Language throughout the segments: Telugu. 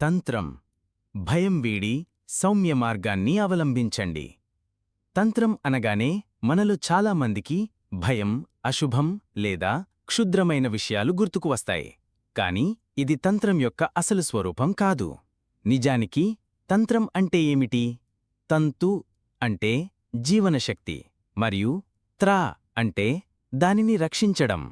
తంత్రం. భయం వీడి సౌమ్య మార్గాన్ని అవలంబించండి. తంత్రం అనగానే మనలో చాలామందికి భయం అశుభం లేదా క్షుద్రమైన విషయాలు గుర్తుకు వస్తాయి. కాని ఇది తంత్రం యొక్క అసలు స్వరూపం కాదు. నిజానికి తంత్రం అంటే ఏమిటి? తంతు అంటే జీవనశక్తి మరియు త్రా అంటే దానిని రక్షించడం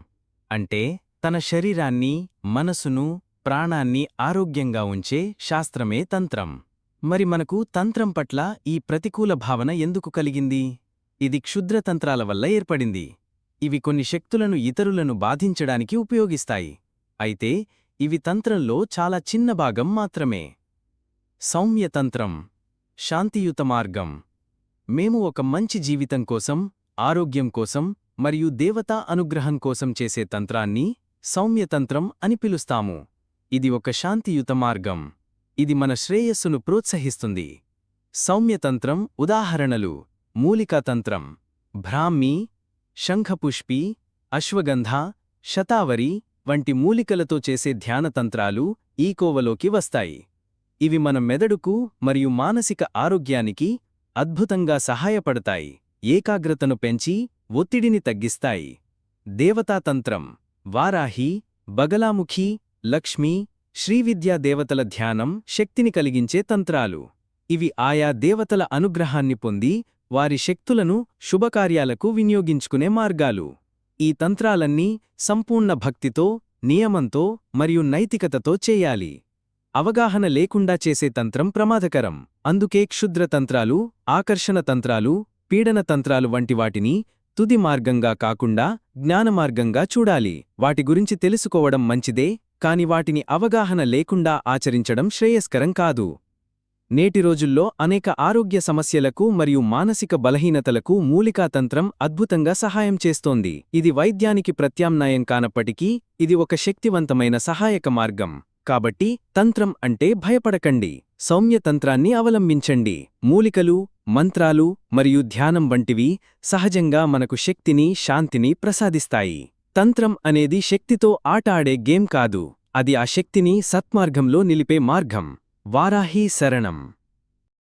అంటే తన శరీరాన్ని మనసును ప్రాణాన్ని ఆరోగ్యంగా ఉంచే శాస్త్రమే తంత్రం. మరి మనకు తంత్రం పట్ల ఈ ప్రతికూల భావన ఎందుకు కలిగింది? ఇది క్షుద్రతంత్రాల వల్ల ఏర్పడింది. ఇవి కొన్ని శక్తులను ఇతరులను బాధించడానికి ఉపయోగిస్తాయి. అయితే ఇవి తంత్రంలో చాలా చిన్న భాగం మాత్రమే. సౌమ్యతంత్రం శాంతియుత మార్గం. మేము ఒక మంచి జీవితం కోసం ఆరోగ్యం కోసం మరియు దేవతా అనుగ్రహం కోసం చేసే తంత్రాన్ని సౌమ్యతంత్రం అని పిలుస్తాము. ఇది ఒక శాంతియుత మార్గం. ఇది మన శ్రేయస్సును ప్రోత్సహిస్తుంది. సౌమ్యతంత్రం ఉదాహరణలు మూలికాతంత్రం. భ్రామ్మి శంఖపుష్పి అశ్వగంధ శతావరి వంటి మూలికలతో చేసే ధ్యానతంత్రాలు ఈ కోవలోకి వస్తాయి. ఇవి మన మెదడుకు మరియు మానసిక ఆరోగ్యానికి అద్భుతంగా సహాయపడతాయి. ఏకాగ్రతను పెంచి ఒత్తిడిని తగ్గిస్తాయి. దేవతాతంత్రం వారాహి బగలాముఖి లక్ష్మీ శ్రీవిద్యా దేవతల ధ్యానం శక్తిని కలిగించే తంత్రాలు. ఇవి ఆయా దేవతల అనుగ్రహాన్ని పొంది వారి శక్తులను శుభకార్యాలకు వినియోగించుకునే మార్గాలు. ఈ తంత్రాలన్నీ సంపూర్ణ భక్తితో నియమంతో మరియు నైతికతతో చేయాలి. అవగాహన లేకుండా చేసే తంత్రం ప్రమాదకరం. అందుకే క్షుద్ర తంత్రాలు ఆకర్షణ తంత్రాలు పీడన తంత్రాలు వంటి వాటిని తుది మార్గంగా కాకుండా జ్ఞానమార్గంగా చూడాలి. వాటి గురించి తెలుసుకోవడం మంచిదే కాని వాటిని అవగాహన లేకుండా ఆచరించడం శ్రేయస్కరం కాదు. నేటి రోజుల్లో అనేక ఆరోగ్య సమస్యలకు మరియు మానసిక బలహీనతలకు మూలికాతంత్రం అద్భుతంగా సహాయం చేస్తోంది. ఇది వైద్యానికి ప్రత్యామ్నాయం కానప్పటికీ ఇది ఒక శక్తివంతమైన సహాయక మార్గం. కాబట్టి తంత్రం అంటే భయపడకండి. సౌమ్యతంత్రాన్ని అవలంబించండి. మూలికలు మంత్రాలు మరియు ధ్యానం వంటివి సహజంగా మనకు శక్తిని శాంతిని ప్రసాదిస్తాయి. తంత్రం అనేది శక్తితో ఆట ఆడే గేమ్ కాదు. అది ఆ శక్తిని సత్మార్గంలో నిలిపే మార్గం. వారాహీ శరణం.